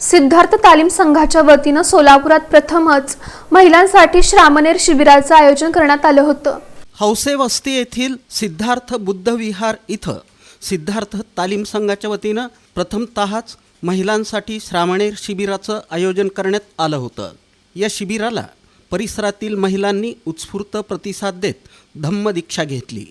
सिद्धार्थ तालीम संघाच्या वतीनं सोलापुरात प्रथमच महिलांसाठी श्रामनेर शिबिराचं आयोजन करण्यात आलं होतं. हौसे वस्ती येथील सिद्धार्थ बुद्ध विहार इथं सिद्धार्थ तालीम संघाच्या वतीनं प्रथमतःच महिलांसाठी श्रामणेर शिबिराचं आयोजन करण्यात आलं होतं. या शिबिराला परिसरातील महिलांनी उत्स्फूर्त प्रतिसाद देत धम्मदीक्षा घेतली.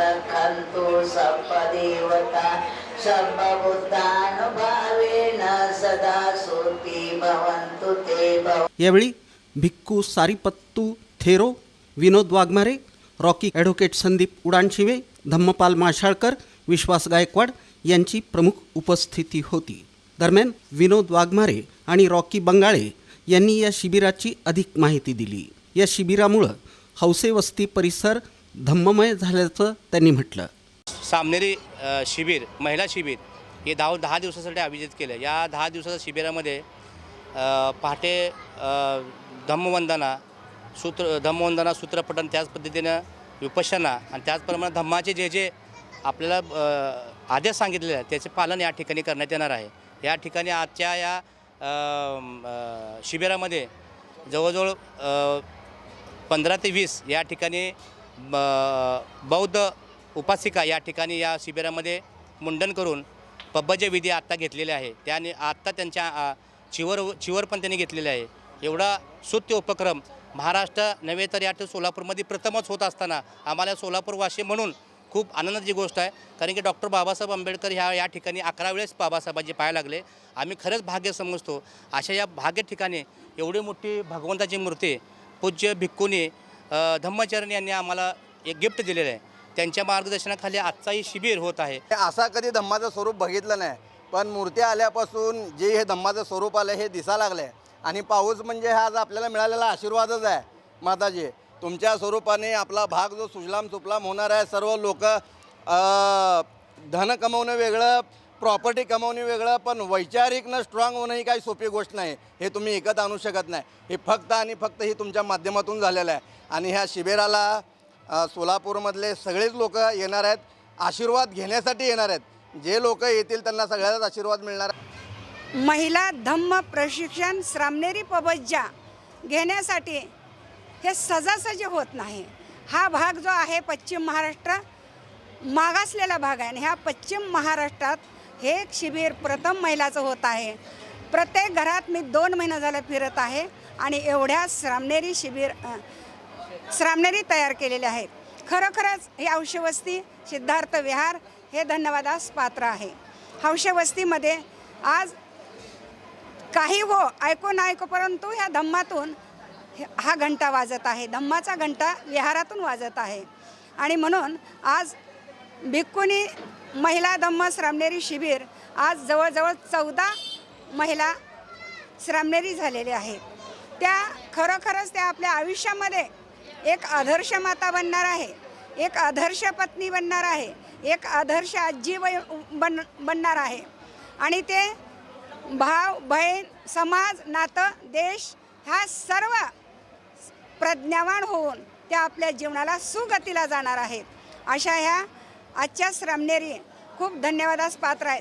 रक्षन्तु सपदेवता सर्वभूतानुभावेन सदा सोती भवन्तु ते भव यावेळी भिक्खू सारीपत्तू थेरो विनोद वाघमारे रॉकी ॲडव्होकेट संदीप उडाणशिवे धम्मपाल माशाळकर विश्वास गायकवाड यांची प्रमुख उपस्थिती होती. दरम्यान विनोद वाघमारे आणि रॉकी बंगाळे यांनी या शिबिराची अधिक माहिती दिली. या शिबिरामुळं हौसे वस्ती परिसर धम्ममय झाल्याचं त्यांनी म्हटलं. सामनेरी शिबिर महिला शिबिर हे दहा दहा दिवसासाठी आयोजित केलं. या दहा दिवसाच्या शिबिरामध्ये पहाटे धम्मवंदना सूत्र धम्मवंदना सूत्रपठन त्याच पद्धतीनं विपशना आणि त्याचप्रमाणे धम्माचे जे जे आपल्याला आदेश सांगितलेले आहेत त्याचे पालन या ठिकाणी करण्यात येणार आहे. या ठिकाणी आजच्या या शिबिरामध्ये जवळजवळ पंधरा ते वीस या ठिकाणी ब- बौद्ध उपासिका या ठिकाणी या शिबिरामध्ये मुंडन करून पब्बजे विधी आत्ता घेतलेले आहे. त्याने आत्ता त्यांच्या चिवर चिवर पण त्यांनी घेतलेले आहे. एवढा सूत्य उपक्रम महाराष्ट्र नव्हे तर या ठिकाणी सोलापूरमध्ये प्रथमच होत असताना आम्हाला सोलापूरवासी म्हणून खूप आनंदाची गोष्ट आहे. कारण की डॉक्टर बाबासाहेब आंबेडकर ह्या या ठिकाणी अकरा वेळेस बाबासाहेबांचे पाय लागले. आम्ही खरंच भाग्य समजतो. अशा या भाग्य ठिकाणी एवढी मोठी भगवंताची मूर्ती पूज्य भिक्खूने धम्मचरण यांनी आम्हाला एक गिफ्ट दिलेलं आहे. त्यांच्या मार्गदर्शनाखाली आजचाही शिबिर होत आहे. हे असा कधी धम्माचं स्वरूप बघितलं नाही. पण मूर्ती आल्यापासून जे हे धम्माचं स्वरूप आलं हे दिसा लागलं आहे आणि पाऊस म्हणजे हा आज आपल्याला मिळालेला आशीर्वादच आहे. माताजी तुमच्या स्वरूपाने आपला भाग जो सुजलाम सुफलाम होणार आहे सर्व लोक धन कमवणं वेगळं प्रॉपर्टी कमवणे वेगळं पण वैचारिकनं स्ट्रॉंग होणं ही काही सोपी गोष्ट नाही. हे तुम्ही एकत आणू शकत नाही. हे फक्त आणि फक्त ही तुमच्या माध्यमातून झालेलं आहे. आणि ह्या शिबिराला सोलापूरमधले सगळेच लोक येणार आहेत. आशीर्वाद घेण्यासाठी येणार आहेत. जे लोक येतील त्यांना सगळ्याच आशीर्वाद मिळणार आहे. महिला धम्म प्रशिक्षण श्रामनेरी पबज्जा घेण्यासाठी हे सहजासहजी होत नाही. हा भाग जो आहे पश्चिम महाराष्ट्र मागासलेला भाग आहे आणि ह्या पश्चिम महाराष्ट्रात हे शिबिर प्रथम महिलाचं होत आहे. प्रत्येक घरात मी दोन महिना झालं फिरत आहे आणि एवढ्या श्रामनेरी शिबिर श्रामनेरी तयार केलेले आहेत. खरोखरच ही अंशवस्ती सिद्धार्थ विहार हे धन्यवादास पात्र आहे. हौशवस्तीमध्ये आज काही हो ऐकून न ऐकू परंतु ह्या धम्मातून हा घंटा वाजत आहे. धम्माचा घंटा विहारातून वाजत आहे. आणि म्हणून आज भिक्कुनी महिला धम्म श्रामनेरी शिबिर आज जवळजवळ चौदा महिला श्रामनेरी झालेल्या आहेत त्या खरोखरच त्या आपल्या आयुष्यामध्ये एक आदर्श माता बनणार आहे. एक आदर्श पत्नी बनणार आहे. एक आदर्श आजी बन बनणार आहे. आणि ते भाव बहीण समाज नातं देश ह्या सर्व प्रज्ञावान होऊन त्या आपल्या जीवनाला सुगतीला जाणार आहेत. अशा ह्या आजच्या श्रमनेरी. खूप धन्यवादास पात्र आहेत.